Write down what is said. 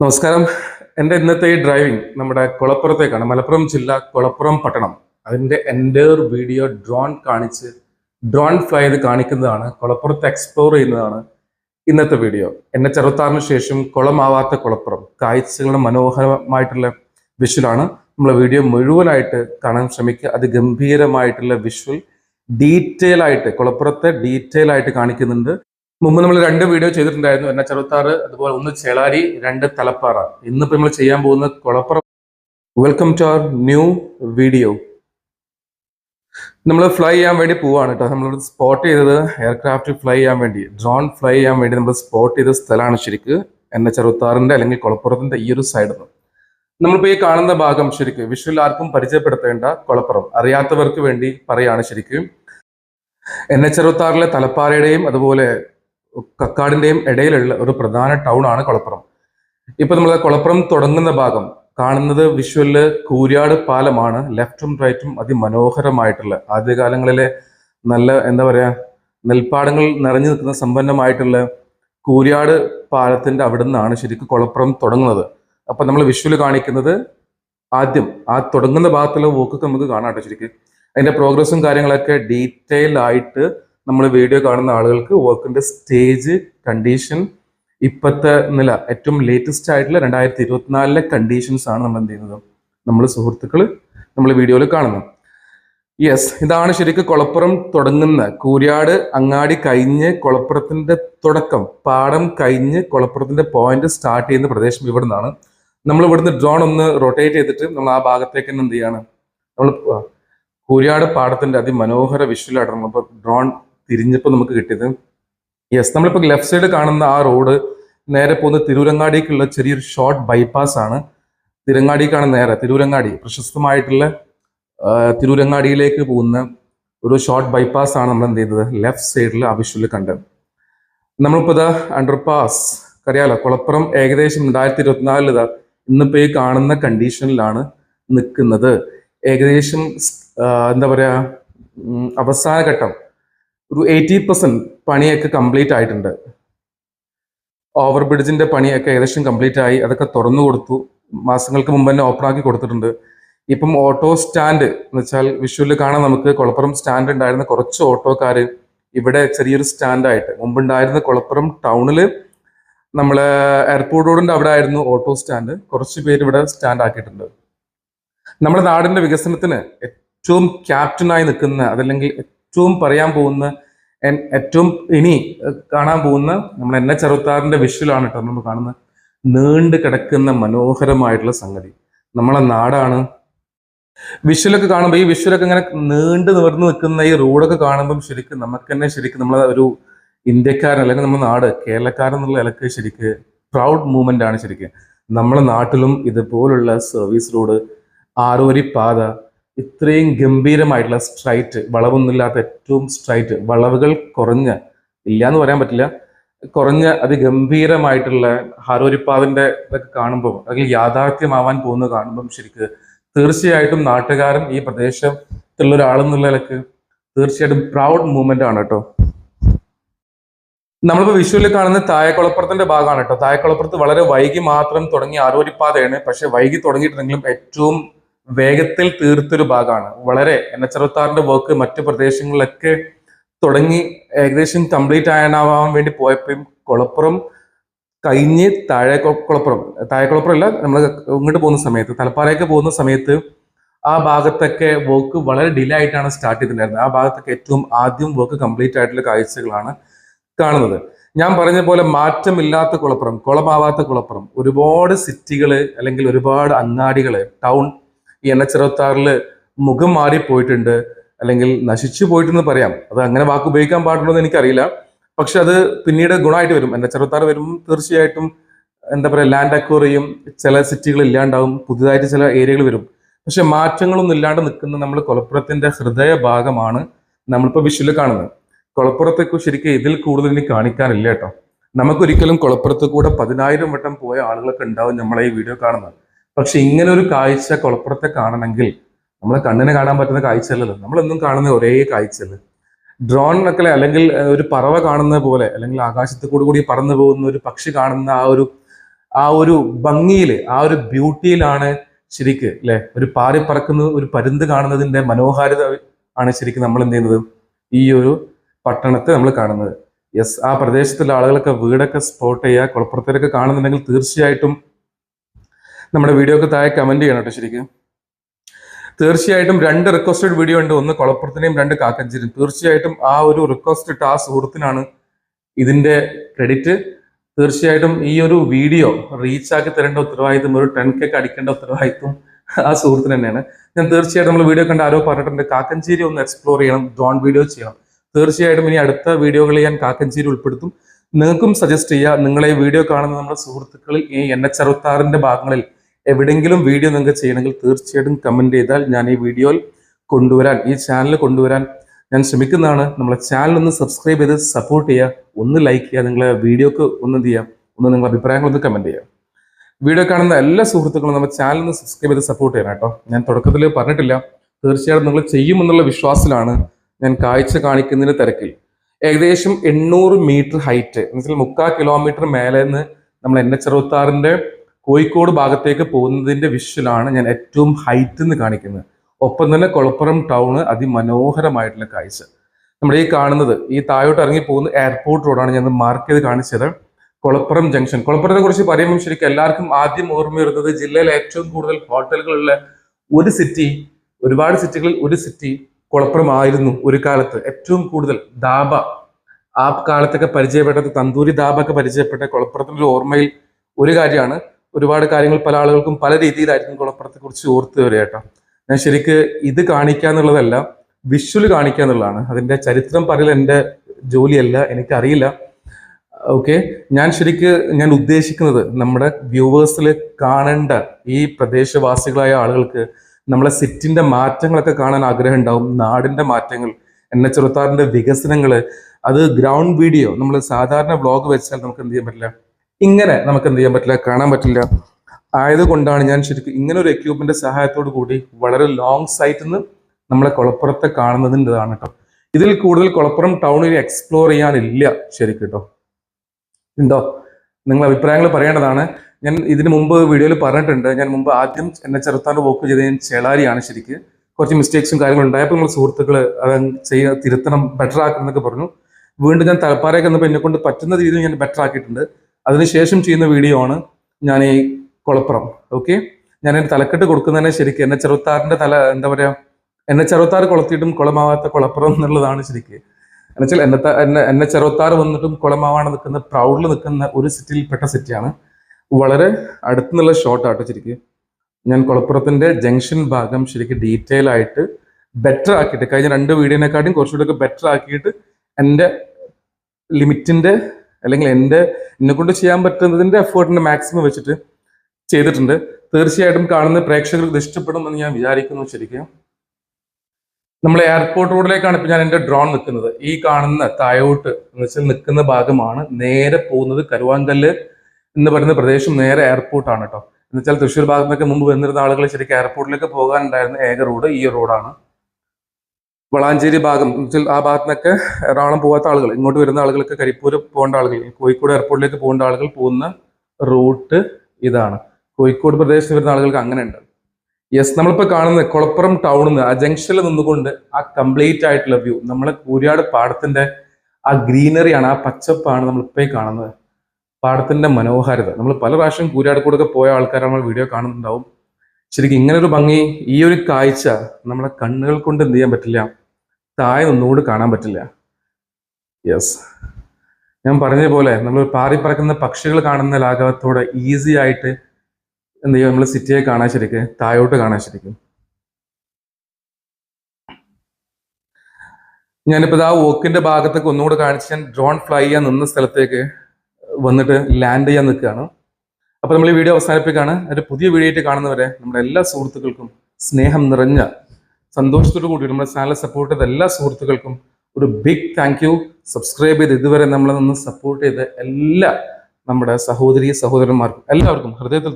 നമസ്കാരം. എന്റെ ഇന്നത്തെ ഈ ഡ്രൈവിംഗ് നമ്മുടെ കുളപ്പുറത്തേക്കാണ്. മലപ്പുറം ജില്ല കുളപ്പുറം പട്ടണം. അതിന്റെ എന്റെ വീഡിയോ ഡ്രോൺ കാണിച്ച് ഡ്രോൺ ഫ്ലൈ ചെയ്ത് കാണിക്കുന്നതാണ് കുളപ്പുറത്ത് എക്സ്പ്ലോർ ചെയ്യുന്നതാണ് ഇന്നത്തെ വീഡിയോ എന്നെ ചെറുത്താറിന് ശേഷം കുളമാവാത്ത കുളപ്പുറം. കാഴ്ചകളുടെ മനോഹരമായിട്ടുള്ള വിഷ്വലാണ് നമ്മൾ വീഡിയോ മുഴുവനായിട്ട് കാണാൻ ശ്രമിക്കുക. അത് ഗംഭീരമായിട്ടുള്ള വിഷ്വൽ ഡീറ്റെയിൽ ആയിട്ട് കുളപ്പുറത്തെ ഡീറ്റെയിൽ ആയിട്ട് കാണിക്കുന്നുണ്ട്. മുമ്പ് നമ്മൾ രണ്ട് വീഡിയോ ചെയ്തിട്ടുണ്ടായിരുന്നു. എന്നെ ചെറുത്താറ് അതുപോലെ ഒന്ന് ചെളാരി രണ്ട് തലപ്പാറ. ഇന്നിപ്പോ നമ്മൾ ചെയ്യാൻ പോകുന്ന Kulappuram. Welcome to our new video നമ്മൾ ഫ്ലൈ ചെയ്യാൻ വേണ്ടി പോവാണ് കേട്ടോ നമ്മൾ സ്പോട്ട് ചെയ്തത് എയർക്രാഫ്റ്റ് ഫ്ലൈ ചെയ്യാൻ വേണ്ടി. ഡ്രോൺ ഫ്ലൈ ചെയ്യാൻ വേണ്ടി നമ്മൾ സ്പോട്ട് ചെയ്ത സ്ഥലമാണ് ശരിക്ക് എന്നെ ചെറുത്താറിന്റെ അല്ലെങ്കിൽ കുളപ്പുറത്തിന്റെ ഈ ഒരു സൈഡിൽ നിന്ന് നമ്മളിപ്പോ ഈ കാണുന്ന ഭാഗം ശരിക്ക് വിഷ്വൽ ആർക്കും പരിചയപ്പെടുത്തേണ്ട കുളപ്പുറം. അറിയാത്തവർക്ക് വേണ്ടി പറയാണ് ശരിക്കും. എന്നെ ചെറുത്താറിലെ തലപ്പാറയുടെയും അതുപോലെ കക്കാടിന്റെയും ഇടയിലുള്ള ഒരു പ്രധാന ടൗൺ ആണ് കുളപ്പുറം. ഇപ്പൊ നമ്മൾ കുളപ്പുറം തുടങ്ങുന്ന ഭാഗം കാണുന്നത് വിഷ്വലിൽ കൂര്യാട് പാലമാണ്. ലെഫ്റ്റും റൈറ്റും അതിമനോഹരമായിട്ടുള്ള ആദ്യകാലങ്ങളിലെ നല്ല എന്താ പറയാ നെൽപ്പാടങ്ങൾ നിറഞ്ഞു നിൽക്കുന്ന സമ്പന്നമായിട്ടുള്ള കൂര്യാട് പാലത്തിന്റെ അവിടെ നിന്നാണ് ശരിക്കും കുളപ്പുറം തുടങ്ങുന്നത്. അപ്പൊ നമ്മൾ വിഷ്വൽ കാണിക്കുന്നത് ആദ്യം ആ തുടങ്ങുന്ന ഭാഗത്തുള്ള വോക്കൊക്കെ നമുക്ക് കാണാം കേട്ടോ ശരിക്കും. അതിന്റെ പ്രോഗ്രസ്സും കാര്യങ്ങളൊക്കെ ഡീറ്റെയിൽ ആയിട്ട് നമ്മൾ വീഡിയോ കാണുന്ന ആളുകൾക്ക് വർക്കിന്റെ സ്റ്റേജ് കണ്ടീഷൻ ഇപ്പോഴത്തെ നില ഏറ്റവും ലേറ്റസ്റ്റ് ആയിട്ടുള്ള രണ്ടായിരത്തി ഇരുപത്തിനാലിലെ കണ്ടീഷൻസ് ആണ് നമ്മൾ എന്ത് ചെയ്യുന്നത്. നമ്മൾ സുഹൃത്തുക്കൾ നമ്മൾ വീഡിയോയിൽ കാണുന്നു. യെസ് ഇതാണ് ശരിക്കും കുളപ്പുറം തുടങ്ങുന്ന കൂരിയാട് അങ്ങാടി കഴിഞ്ഞ് കുളപ്പുറത്തിന്റെ തുടക്കം പാടം കഴിഞ്ഞ് കുളപ്പുറത്തിന്റെ പോയിന്റ് സ്റ്റാർട്ട് ചെയ്യുന്ന പ്രദേശം ഇവിടെ നമ്മൾ ഇവിടുന്ന് ഡ്രോൺ ഒന്ന് റൊട്ടേറ്റ് ചെയ്തിട്ട് നമ്മൾ ആ ഭാഗത്തേക്ക് തന്നെ എന്ത് ചെയ്യാണ്? നമ്മൾ കൂരിയാട് പാടത്തിന്റെ അതിമനോഹര വിഷ്വലായിട്ട് നമ്മൾ ഡ്രോൺ തിരിഞ്ഞപ്പോൾ നമുക്ക് കിട്ടിയത്. യെസ് നമ്മളിപ്പോൾ ലെഫ്റ്റ് സൈഡ് കാണുന്ന ആ റോഡ് നേരെ പോകുന്ന തിരൂരങ്ങാടിക്കുള്ള ചെറിയൊരു ഷോർട്ട് ബൈപ്പാസ് ആണ്. തിരങ്ങാടിക്കാണ് നേരെ. തിരൂരങ്ങാടി പ്രശസ്തമായിട്ടുള്ള തിരൂരങ്ങാടിയിലേക്ക് പോകുന്ന ഒരു ഷോർട്ട് ബൈപ്പാസ് ആണ് നമ്മൾ എന്ത് ചെയ്തത്? ലെഫ്റ്റ് സൈഡിൽ ആ വിഷ്വലിൽ കണ്ടത് നമ്മളിപ്പോൾ ഇതാ അണ്ടർപാസ് അറിയാലോ കുളപ്പുറം ഏകദേശം രണ്ടായിരത്തി ഇരുപത്തിനാലിൽ ഇതാ ഇന്നിപ്പോൾ ഈ കാണുന്ന കണ്ടീഷനിലാണ് നിൽക്കുന്നത് ഏകദേശം എന്താ പറയുക അവസാനഘട്ടം ഘട്ടം. ഒരു എയ്റ്റി പെർസെന്റ് പണിയൊക്കെ കംപ്ലീറ്റ് ആയിട്ടുണ്ട്. ഓവർ ബ്രിഡ്ജിന്റെ പണിയൊക്കെ ഏകദേശം കംപ്ലീറ്റ് ആയി. അതൊക്കെ തുറന്നു കൊടുത്തു. മാസങ്ങൾക്ക് മുമ്പ് തന്നെ ഓപ്പൺ ആക്കി കൊടുത്തിട്ടുണ്ട്. ഇപ്പം ഓട്ടോ സ്റ്റാൻഡ് എന്ന് വെച്ചാൽ വിഷുവിൽ കാണാൻ നമുക്ക് കുളപ്പുറം സ്റ്റാൻഡ് ഉണ്ടായിരുന്ന കുറച്ച് ഓട്ടോക്കാർ ഇവിടെ ചെറിയൊരു സ്റ്റാൻഡായിട്ട് മുമ്പുണ്ടായിരുന്ന കുളപ്പുറം ടൗണിൽ നമ്മൾ എയർപോർട്ട് റോഡിന്റെ അവിടെ ആയിരുന്നു ഓട്ടോ സ്റ്റാൻഡ് കുറച്ച് പേര് ഇവിടെ സ്റ്റാൻഡ് ആക്കിയിട്ടുണ്ട്. നമ്മുടെ നാടിന്റെ വികസനത്തിന് ഏറ്റവും ക്യാപ്റ്റനായി നിൽക്കുന്ന അതല്ലെങ്കിൽ ഏറ്റവും പറയാൻ പോകുന്ന ഏറ്റവും ഇനി കാണാൻ പോകുന്ന നമ്മൾ എന്നെ ചെറുത്താറിന്റെ വിഷ്വലാണ് കേട്ടോ നമ്മൾ കാണുന്നത്. നീണ്ടു കിടക്കുന്ന മനോഹരമായിട്ടുള്ള സംഗതി. നമ്മളെ നാടാണ്. വിഷ്വലൊക്കെ കാണുമ്പോൾ ഈ വിഷ്വലൊക്കെ ഇങ്ങനെ നീണ്ടു നിവർന്ന് നിൽക്കുന്ന ഈ റോഡൊക്കെ കാണുമ്പോൾ ശരിക്കും നമുക്ക് തന്നെ ശരിക്കും നമ്മളെ ഒരു ഇന്ത്യക്കാരൻ അല്ലെങ്കിൽ നമ്മുടെ നാട് കേരളക്കാരൻ എന്നുള്ള ഇലക്ക് ശരിക്ക് പ്രൗഡ് മൂവ്മെന്റ് ആണ് ശരിക്കും. നമ്മളെ നാട്ടിലും ഇതുപോലുള്ള സർവീസ് റോഡ് ആരോരി പാത ഇത്രയും ഗംഭീരമായിട്ടുള്ള സ്ട്രൈറ്റ് വളവൊന്നുമില്ലാത്ത ഏറ്റവും സ്ട്രൈറ്റ് വളവുകൾ കുറഞ്ഞ ഇല്ല എന്ന് പറയാൻ പറ്റില്ല കുറഞ്ഞ അതിഗംഭീരമായിട്ടുള്ള ഹാരോരിപ്പാതിന്റെ ഇതൊക്കെ കാണുമ്പോൾ അല്ലെങ്കിൽ യാഥാർത്ഥ്യമാവാൻ പോകുന്നത് കാണുമ്പം ശരിക്ക് തീർച്ചയായിട്ടും നാട്ടുകാരൻ ഈ പ്രദേശത്തുള്ള ഒരാളെന്നുള്ള നിലയ്ക്ക് തീർച്ചയായിട്ടും പ്രൗഡ് മൂവ്മെന്റ് ആണ് കേട്ടോ. നമ്മളിപ്പോ വിഷുവിൽ കാണുന്ന തായക്കുളപ്പുറത്തിന്റെ ഭാഗമാണ് കേട്ടോ. തായക്കുളപ്പുറത്ത് വളരെ വൈകി മാത്രം തുടങ്ങിയ ആരോരിപ്പാതയാണ് പക്ഷെ വൈകി തുടങ്ങിയിട്ടുണ്ടെങ്കിലും ഏറ്റവും വേഗത്തിൽ തീർത്തൊരു ഭാഗമാണ്. വളരെ എൻ എച്ച് അറുപത്താറിന്റെ വർക്ക് മറ്റു പ്രദേശങ്ങളിലൊക്കെ തുടങ്ങി ഏകദേശം കംപ്ലീറ്റ് ആയണാവാൻ വേണ്ടി പോയപ്പോഴും കുളപ്പുറം കഴിഞ്ഞ് താഴെ കുളപ്പുറം. താഴെ കുളപ്പുറം അല്ല നമ്മൾ ഇങ്ങോട്ട് പോകുന്ന സമയത്ത് തലപ്പാറയ്ക്ക് പോകുന്ന സമയത്ത് ആ ഭാഗത്തൊക്കെ വർക്ക് വളരെ ഡിലേ ആയിട്ടാണ് സ്റ്റാർട്ട് ചെയ്തിട്ടുണ്ടായിരുന്നത്. ആ ഭാഗത്തൊക്കെ ഏറ്റവും ആദ്യം വർക്ക് കംപ്ലീറ്റ് ആയിട്ടുള്ള കാഴ്ചകളാണ് കാണുന്നത്. ഞാൻ പറഞ്ഞ പോലെ മാറ്റമില്ലാത്ത കുളപ്പുറം കുളമാവാത്ത കുളപ്പുറം ഒരുപാട് സിറ്റികൾ അല്ലെങ്കിൽ ഒരുപാട് അങ്ങാടികൾ ടൗൺ ഈ എൻ എച്ച് മുഖം മാറിപ്പോയിട്ടുണ്ട് അല്ലെങ്കിൽ നശിച്ചു പോയിട്ടെന്ന് പറയാം. അത് അങ്ങനെ വാക്ക് ഉപയോഗിക്കാൻ പാടുണ്ടോ എന്ന് എനിക്കറിയില്ല. പക്ഷെ അത് പിന്നീട് ഗുണമായിട്ട് വരും. എന്റെ ചെറുത്താറ് വരും വരുമ്പോൾ തീർച്ചയായിട്ടും എന്താ പറയുക ലാൻഡ് അക്വറിയും ചില സിറ്റികൾ ഇല്ലാണ്ടാവും പുതുതായിട്ട് ചില ഏരിയകൾ വരും. പക്ഷെ മാറ്റങ്ങളൊന്നും ഇല്ലാണ്ട് നിൽക്കുന്ന നമ്മൾ കൊലപ്പുറത്തിന്റെ ഹൃദയ ഭാഗമാണ് നമ്മളിപ്പോൾ വിഷുവിൽ കാണുന്നത്. കുളപ്പുറത്തേക്ക് ശരിക്കും ഇതിൽ കൂടുതൽ ഇനി കാണിക്കാനില്ല കേട്ടോ. നമുക്കൊരിക്കലും കൊളപ്പുറത്ത് കൂടെ പതിനായിരം വട്ടം പോയ ആളുകളൊക്കെ ഉണ്ടാവും നമ്മളെ ഈ വീഡിയോ കാണുന്നത്. പക്ഷെ ഇങ്ങനെ ഒരു കാഴ്ച കുളപ്പുറത്തെ കാണണമെങ്കിൽ നമ്മളെ കണ്ണിനെ കാണാൻ പറ്റുന്ന കാഴ്ചയല്ലല്ലോ. നമ്മളെന്നും കാണുന്ന ഒരേ കാഴ്ചയല്ല. ഡ്രോൺ ഒക്കെ അല്ലെങ്കിൽ ഒരു പറവ കാണുന്ന പോലെ അല്ലെങ്കിൽ ആകാശത്ത് കൂടി കൂടി പറന്നു പോകുന്ന ഒരു പക്ഷി കാണുന്ന ആ ഒരു ആ ഒരു ഭംഗിയിൽ ആ ഒരു ബ്യൂട്ടിയിലാണ് ശരിക്ക് അല്ലെ ഒരു പാറി പറക്കുന്ന ഒരു പരുന്ത് കാണുന്നതിന്റെ മനോഹാരിത ആണ് ശരിക്കും നമ്മൾ എന്ത് ചെയ്യുന്നത്? ഈ ഒരു പട്ടണത്തെ നമ്മൾ കാണുന്നത്. യെസ് ആ പ്രദേശത്തുള്ള ആളുകളൊക്കെ വീടൊക്കെ സ്പോട്ട് ചെയ്യുക കുളപ്പുറത്തിലൊക്കെ കാണുന്നുണ്ടെങ്കിൽ തീർച്ചയായിട്ടും നമ്മുടെ വീഡിയോക്ക് താഴെ കമന്റ് ചെയ്യണം കേട്ടോ ശരിക്കും. തീർച്ചയായിട്ടും രണ്ട് റിക്വസ്റ്റഡ് വീഡിയോ ഉണ്ട്. ഒന്ന് കൊളപ്പുറത്തിനെയും രണ്ട് കാക്കഞ്ചേരിയും. തീർച്ചയായിട്ടും ആ ഒരു റിക്വസ്റ്റ് ഇട്ട ആ സുഹൃത്തിനാണ് ഇതിന്റെ ക്രെഡിറ്റ് തീർച്ചയായിട്ടും ഈ ഒരു വീഡിയോ റീച്ച് ആക്കി തരേണ്ട ഉത്തരവാദിത്വം ഒരു ടെൻ കേക്ക് അടിക്കേണ്ട ഉത്തരവാദിത്വം ആ സുഹൃത്തിന് തന്നെയാണ്. ഞാൻ തീർച്ചയായിട്ടും നമ്മൾ വീഡിയോ കണ്ട ആരോ പറഞ്ഞിട്ടുണ്ട്. കാക്കഞ്ചേരി ഒന്ന് എക്സ്പ്ലോർ ചെയ്യണം ഡ്രോൺ വീഡിയോ ചെയ്യണം. തീർച്ചയായിട്ടും ഇനി അടുത്ത വീഡിയോകളിൽ ഞാൻ കാക്കഞ്ചേരി ഉൾപ്പെടുത്തും. നിങ്ങൾക്കും സജസ്റ്റ് ചെയ്യുക നിങ്ങളെ വീഡിയോ കാണുന്ന നമ്മുടെ സുഹൃത്തുക്കളിൽ ഈ എൻ എച്ച് അറുപത്താറിന്റെ ഭാഗങ്ങളിൽ എവിടെയെങ്കിലും വീഡിയോ നിങ്ങൾക്ക് ചെയ്യണമെങ്കിൽ തീർച്ചയായിട്ടും കമന്റ് ചെയ്താൽ ഞാൻ ഈ വീഡിയോയിൽ കൊണ്ടുവരാൻ ഈ ചാനൽ കൊണ്ടുവരാൻ ഞാൻ ശ്രമിക്കുന്നതാണ്. നമ്മളെ ചാനൽ ഒന്ന് സബ്സ്ക്രൈബ് ചെയ്ത് സപ്പോർട്ട് ചെയ്യുക ഒന്ന് ലൈക്ക് ചെയ്യുക നിങ്ങളെ വീഡിയോക്ക് ഒന്ന് എന്ത് ചെയ്യാം ഒന്ന് നിങ്ങളുടെ അഭിപ്രായങ്ങൾ ഒന്ന് കമന്റ് ചെയ്യുക വീഡിയോ കാണുന്ന എല്ലാ സുഹൃത്തുക്കളും നമ്മുടെ ചാനൽ ഒന്ന് സബ്സ്ക്രൈബ് ചെയ്ത് സപ്പോർട്ട് ചെയ്യണം കേട്ടോ. ഞാൻ തുടക്കത്തിൽ പറഞ്ഞിട്ടില്ല തീർച്ചയായിട്ടും നിങ്ങൾ ചെയ്യുമെന്നുള്ള വിശ്വാസത്തിലാണ് ഞാൻ കാഴ്ച കാണിക്കുന്നതിന് തിരക്കിൽ. ഏകദേശം എണ്ണൂറ് മീറ്റർ ഹൈറ്റ് എന്ന് വെച്ചാൽ മുക്കാൽ കിലോമീറ്റർ മേലെ നിന്ന് നമ്മൾ എൻ എച്ച് അറുപത്താറിന്റെ കോഴിക്കോട് ഭാഗത്തേക്ക് പോകുന്നതിന്റെ വിഷ്വലാണ് ഞാൻ ഏറ്റവും ഹൈറ്റ് എന്ന് കാണിക്കുന്നത്. ഒപ്പം തന്നെ കൊളപ്പുറം ടൗണ് അതിമനോഹരമായിട്ടുള്ള കാഴ്ച. നമ്മുടെ ഈ കാണുന്നത് ഈ താഴോട്ട് ഇറങ്ങി പോകുന്ന എയർപോർട്ട് റോഡാണ് ഞാൻ മാർക്ക് ചെയ്ത് കാണിച്ചത്. കൊളപ്പുറം ജംഗ്ഷൻ കൊളപ്പുറത്തെ കുറിച്ച് പറയുമ്പോൾ ശരിക്കും എല്ലാവർക്കും ആദ്യം ഓർമ്മ വരുന്നത് ജില്ലയിലെ ഏറ്റവും കൂടുതൽ ഹോട്ടലുകളുള്ള ഒരു സിറ്റി ഒരുപാട് സിറ്റികളിൽ ഒരു സിറ്റി കുളപ്പുറമായിരുന്നു ഒരു കാലത്ത്. ഏറ്റവും കൂടുതൽ ദാബ. ആ കാലത്തൊക്കെ പരിചയപ്പെട്ടത് തന്തൂരി ദാബ ഒക്കെ പരിചയപ്പെട്ട കുളപ്പുറത്തിന്റെ ഓർമ്മയിൽ ഒരു കാര്യമാണ്. ഒരുപാട് കാര്യങ്ങൾ പല ആളുകൾക്കും പല രീതിയിലായിരിക്കും കുളപ്പുറത്തെ കുറിച്ച് ഓർത്ത് വരിക കേട്ടോ. ഞാൻ ശരിക്ക് ഇത് കാണിക്കുക എന്നുള്ളതല്ല വിഷ്വൽ കാണിക്കുക എന്നുള്ളതാണ്. അതിന്റെ ചരിത്രം പറയൽ എന്റെ ജോലിയല്ല എനിക്കറിയില്ല. ഓക്കെ ഞാൻ ശരിക്ക് ഞാൻ ഉദ്ദേശിക്കുന്നത് നമ്മുടെ വ്യൂവേഴ്സിൽ കാണേണ്ട ഈ പ്രദേശവാസികളായ ആളുകൾക്ക് നമ്മളെ സിറ്റിന്റെ മാറ്റങ്ങളൊക്കെ കാണാൻ ആഗ്രഹം ഉണ്ടാവും നാടിന്റെ മാറ്റങ്ങൾ എന്നെ ചെറുത്താറിന്റെ വികസനങ്ങൾ അത് ഗ്രൗണ്ട് വീഡിയോ നമ്മൾ സാധാരണ വ്ളോഗ് വെച്ചാൽ നമുക്ക് എന്ത് ചെയ്യാൻ പറ്റില്ല? ഇങ്ങനെ നമുക്ക് എന്ത് ചെയ്യാൻ പറ്റില്ല? കാണാൻ പറ്റില്ല. ആയതുകൊണ്ടാണ് ഞാൻ ശരിക്കും ഇങ്ങനെ ഒരു എക്യൂപ്മെന്റ് സഹായത്തോടു കൂടി വളരെ ലോങ് സൈറ്റിൽ നിന്ന് നമ്മളെ കുളപ്പുറത്തെ കാണുന്നതിന്റെതാണ് കേട്ടോ ഇതിൽ കൂടുതൽ കുളപ്പുറം ടൗണിൽ എക്സ്പ്ലോർ ചെയ്യാനില്ല ശരിക്കും കേട്ടോ ഉണ്ടോ? നിങ്ങൾ അഭിപ്രായങ്ങൾ പറയേണ്ടതാണ്. ഞാൻ ഇതിനു മുമ്പ് വീഡിയോയിൽ പറഞ്ഞിട്ടുണ്ട്. ഞാൻ മുമ്പ് ആദ്യം എന്നെ ചെറുത്താൻ വോക്ക് ചെയ്ത ഞാൻ ചേളാരിയാണ് ശരിക്ക്. കുറച്ച് മിസ്റ്റേക്സും കാര്യങ്ങളും ഉണ്ടായപ്പോൾ നിങ്ങൾ സുഹൃത്തുക്കൾ അത് ചെയ്യ തിരുത്തണം ബെറ്റർ ആക്കണം എന്നൊക്കെ പറഞ്ഞു. വീണ്ടും ഞാൻ തലപ്പാറയൊക്കെ എന്നപ്പോൾ എന്നെ കൊണ്ട് പറ്റുന്ന രീതിയിൽ ഞാൻ ബെറ്റർ ആക്കിയിട്ടുണ്ട്. അതിനുശേഷം ചെയ്യുന്ന വീഡിയോ ആണ് ഞാൻ ഈ കുളപ്പുറം. ഓക്കെ ഞാൻ എന്റെ തലക്കെട്ട് കൊടുക്കുന്നതന്നെ ശരിക്കും എന്നെ ചെറുത്താറിന്റെ തല എന്താ പറയാ എന്നെ ചെറുത്താറ് കൊളത്തിയിട്ടും കുളമാവാത്ത കുളപ്പുറം എന്നുള്ളതാണ് ശരിക്കും. എന്നുവെച്ചാൽ എന്നെ എന്നെ എന്നെ ചെറുത്താറ് വന്നിട്ടും കുളമാവാണ് നിൽക്കുന്ന പ്രൗഡിൽ നിൽക്കുന്ന ഒരു സിറ്റിയിൽപ്പെട്ട സിറ്റിയാണ്. വളരെ അടുത്തുനിന്നുള്ള ഷോട്ടാട്ടോ ശരിക്കും. ഞാൻ കുളപ്പുറത്തിന്റെ ജംഗ്ഷൻ ഭാഗം ശരിക്കും ഡീറ്റെയിൽ ആയിട്ട് ബെറ്റർ ആക്കിയിട്ട് കഴിഞ്ഞ രണ്ട് വീഡിയോനെക്കാട്ടും കുറച്ചുകൂടി ഒക്കെ ബെറ്റർ ആക്കിയിട്ട് എന്റെ ലിമിറ്റിന്റെ അല്ലെങ്കിൽ എന്റെ എന്നെ കൊണ്ട് ചെയ്യാൻ പറ്റുന്നതിന്റെ എഫേർട്ടിന്റെ മാക്സിമം വെച്ചിട്ട് ചെയ്തിട്ടുണ്ട്. തീർച്ചയായിട്ടും കാണുന്ന പ്രേക്ഷകർക്ക് ഇത് ഇഷ്ടപ്പെടുമെന്ന് ഞാൻ വിചാരിക്കുന്നു ശരിക്കും. നമ്മൾ എയർപോർട്ട് റോഡിലേക്കാണ് ഇപ്പൊ ഞാൻ എന്റെ ഡ്രോൺ നിൽക്കുന്നത്. ഈ കാണുന്ന തായോട്ട് എന്ന് വെച്ചാൽ നിൽക്കുന്ന ഭാഗമാണ് നേരെ പോകുന്നത് കരുവാങ്കല്ല് എന്ന് പറയുന്ന പ്രദേശം നേരെ എയർപോർട്ടാണ് കേട്ടോ എന്ന് വെച്ചാൽ തൃശ്ശൂർ ഭാഗത്തൊക്കെ മുമ്പ് വന്നിരുന്ന ആളുകൾ ശരിക്കും എയർപോർട്ടിലേക്ക് പോകാനുണ്ടായിരുന്ന ഏക റോഡ് ഈ റോഡാണ് വളാഞ്ചേരി ഭാഗം ആ ഭാഗത്തു നിന്നൊക്കെ എറണാകുളം പോകാത്ത ആളുകൾ ഇങ്ങോട്ട് വരുന്ന ആളുകൾക്ക് കരിപ്പൂർ പോകേണ്ട ആളുകൾ കോഴിക്കോട് എയർപോർട്ടിലേക്ക് പോകേണ്ട ആളുകൾ പോകുന്ന റൂട്ട് ഇതാണ്. കോഴിക്കോട് പ്രദേശത്ത് വരുന്ന ആളുകൾക്ക് അങ്ങനെ ഉണ്ട് യെസ് നമ്മളിപ്പോൾ കാണുന്നത് കുളപ്പുറം ടൗണിൽ നിന്ന് ആ ജംഗ്ഷനിൽ നിന്നുകൊണ്ട് ആ കംപ്ലീറ്റ് ആയിട്ടുള്ള വ്യൂ നമ്മളെ കൂരിയാട് പാടത്തിന്റെ ആ ഗ്രീനറിയാണ് ആ പച്ചപ്പാണ് നമ്മളിപ്പോൾ കാണുന്നത്. പാടത്തിന്റെ മനോഹാരിത. നമ്മൾ പല പ്രാവശ്യം കൂരിയാട് കൂടെ പോയ ആൾക്കാരാണ് നമ്മൾ വീഡിയോ കാണുന്നുണ്ടാവും. ശരിക്കും ഇങ്ങനെ ഒരു ഭംഗി ഈ ഒരു കാഴ്ച നമ്മളെ കണ്ണുകൾ കൊണ്ട് എന്ത് ചെയ്യാൻ പറ്റില്ല താഴെ ഒന്നുകൂടി കാണാൻ പറ്റില്ല. യെസ് ഞാൻ പറഞ്ഞ പോലെ നമ്മൾ പാറി പറക്കുന്ന പക്ഷികൾ കാണുന്ന ലാഘവത്തോടെ ഈസി ആയിട്ട് എന്ത് ചെയ്യും നമ്മൾ സിറ്റിയെ കാണാൻ ശരിക്കും താഴോട്ട് കാണാൻ ശരിക്കും. ഞാനിപ്പോ ആ വോക്കിന്റെ ഭാഗത്തേക്ക് ഒന്നുകൂടെ കാണിച്ച് ഞാൻ ഡ്രോൺ ഫ്ലൈ ചെയ്യാൻ നിന്ന സ്ഥലത്തേക്ക് വന്നിട്ട് ലാൻഡ് ചെയ്യാൻ നിൽക്കുകയാണ്. അപ്പൊ നമ്മൾ ഈ വീഡിയോ അവസാനിപ്പിക്കുകയാണ്. ഒരു പുതിയ വീഡിയോ ആയിട്ട് കാണുന്നവരെ നമ്മുടെ എല്ലാ സുഹൃത്തുക്കൾക്കും സ്നേഹം നിറഞ്ഞ സന്തോഷത്തോടു കൂടി നമ്മുടെ ചാനൽ സപ്പോർട്ട് ചെയ്ത എല്ലാ സുഹൃത്തുക്കൾക്കും ഒരു ബിഗ് താങ്ക് യു സബ്സ്ക്രൈബ് ചെയ്ത് ഇതുവരെ നമ്മളെ നിന്ന് സപ്പോർട്ട് ചെയ്ത എല്ലാ നമ്മുടെ സഹോദരി സഹോദരന്മാർക്കും എല്ലാവർക്കും ഹൃദയത്തിൽ